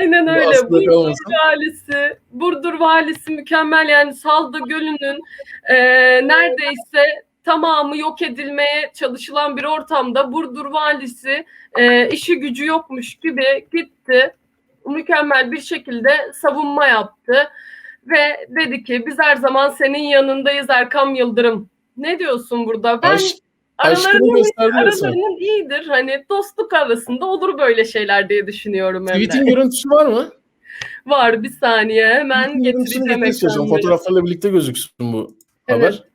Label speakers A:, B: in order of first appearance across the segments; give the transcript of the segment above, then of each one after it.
A: Aynen öyle. Burdur valisi, Burdur valisi mükemmel yani Salda Gölü'nün e, neredeyse tamamı yok edilmeye çalışılan bir ortamda Burdur valisi e, işi gücü yokmuş gibi gitti. Mükemmel bir şekilde savunma yaptı ve dedi ki biz her zaman senin yanındayız Erkam Yıldırım. Ne diyorsun burada? Ben
B: aşkını
A: aralarının, aralarının iyidir. Hani dostluk arasında olur böyle şeyler diye düşünüyorum.
B: Tweet'in görüntüsü var mı?
A: Var bir saniye hemen
B: görüntüsünü
A: getireceğim ekranları.
B: Fotoğraflarla birlikte gözüksün bu
A: Evet.
B: haber.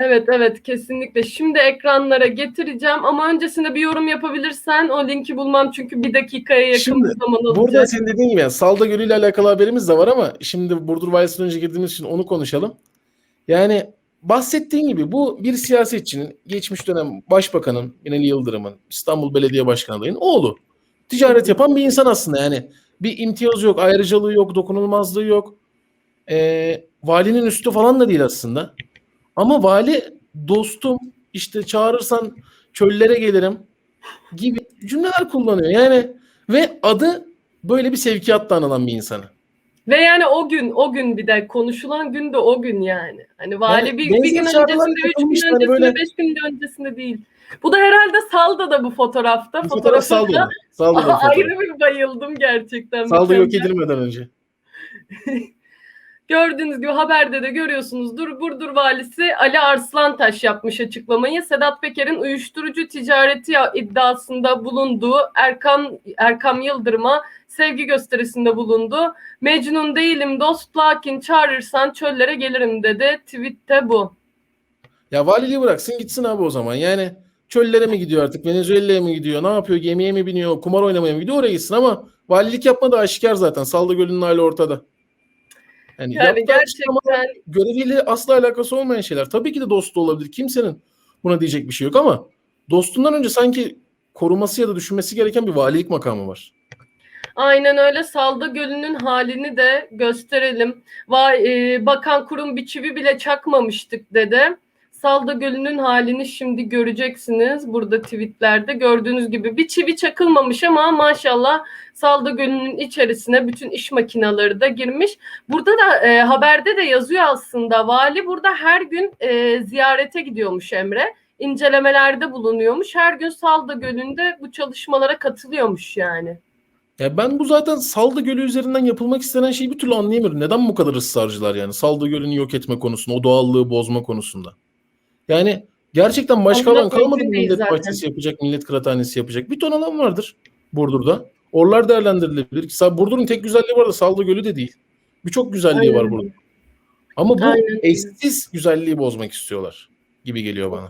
A: Evet evet kesinlikle. Şimdi ekranlara getireceğim ama öncesinde bir yorum yapabilirsen o linki bulmam çünkü bir dakikaya yakın
B: Şimdi,
A: bir zaman
B: Burada
A: olacak.
B: senin dediğin gibi yani Salda Gölü ile alakalı haberimiz de var ama şimdi Burdur Valisi'nden önce girdiğimiz için onu konuşalım. Yani bahsettiğin gibi bu bir siyasetçinin geçmiş dönem başbakanın Binali Yıldırım'ın İstanbul Belediye Başkanı adayının oğlu. Ticaret yapan bir insan aslında yani. Bir imtiyazı yok, ayrıcalığı yok, dokunulmazlığı yok. Ee, valinin üstü falan da değil aslında. Ama vali dostum işte çağırırsan çöllere gelirim gibi cümleler kullanıyor. Yani ve adı böyle bir sevkiyatla anılan bir insanı.
A: Ve yani o gün o gün bir de konuşulan gün de o gün yani. Hani vali
B: Yani
A: bir, bir gün öncesinde, üç gün öncesinde,
B: böyle-
A: beş gün öncesinde değil. Bu da herhalde Salda da bu fotoğrafta.
B: Bu fotoğraf bir fotoğraf.
A: ayrı bir bayıldım gerçekten.
B: Saldo yok edilmeden önce.
A: Gördüğünüz gibi haberde de görüyorsunuzdur. Burdur valisi Ali Arslantaş yapmış açıklamayı. Sedat Peker'in uyuşturucu ticareti iddiasında bulunduğu Erkan Erkam Yıldırım'a sevgi gösterisinde bulundu. Mecnun değilim dost lakin çağırırsan çöllere gelirim dedi. Tweette bu.
B: Ya valiliği bıraksın gitsin abi o zaman. Yani çöllere mi gidiyor artık? Venezuela'ya mı gidiyor? Ne yapıyor? Gemiye mi biniyor? Kumar oynamaya mı gidiyor? Oraya gitsin ama valilik yapmadığı aşikar zaten. Salda Gölü'nün hali ortada. Yani,
A: Yani gerçekten
B: göreviyle asla alakası olmayan şeyler. Tabii ki de dostu olabilir. Kimsenin buna diyecek bir şey yok ama dostundan önce sanki koruması ya da düşünmesi gereken bir valilik makamı var.
A: Aynen öyle Salda Gölü'nün halini de gösterelim. Vay, e, bakan kurum bir çivi bile çakmamıştık dedi. Salda Gölü'nün halini şimdi göreceksiniz. Burada tweetlerde gördüğünüz gibi bir çivi çakılmamış ama maşallah Salda Gölü'nün içerisine bütün iş makineleri de girmiş. Burada da e, haberde de yazıyor aslında. Vali burada her gün e, ziyarete gidiyormuş Emre. İncelemelerde bulunuyormuş. Her gün Salda Gölü'nde bu çalışmalara katılıyormuş yani.
B: Ya ben bu zaten Salda Gölü üzerinden yapılmak istenen şeyi bir türlü anlayamıyorum. Neden bu kadar ısrarcılar yani Salda Gölü'nü yok etme konusunda, o doğallığı bozma konusunda. Yani gerçekten başka alan kalmadı mı millet
A: zaten.
B: bahçesi yapacak, millet kıraathanesi yapacak. Bir ton alan vardır Burdur'da. Oralar değerlendirilebilir. Burdur'un tek güzelliği var da Salda Gölü de değil. Birçok güzelliği var
A: Aynen.
B: burada. Ama bu
A: Aynen.
B: eşsiz güzelliği bozmak istiyorlar gibi geliyor bana.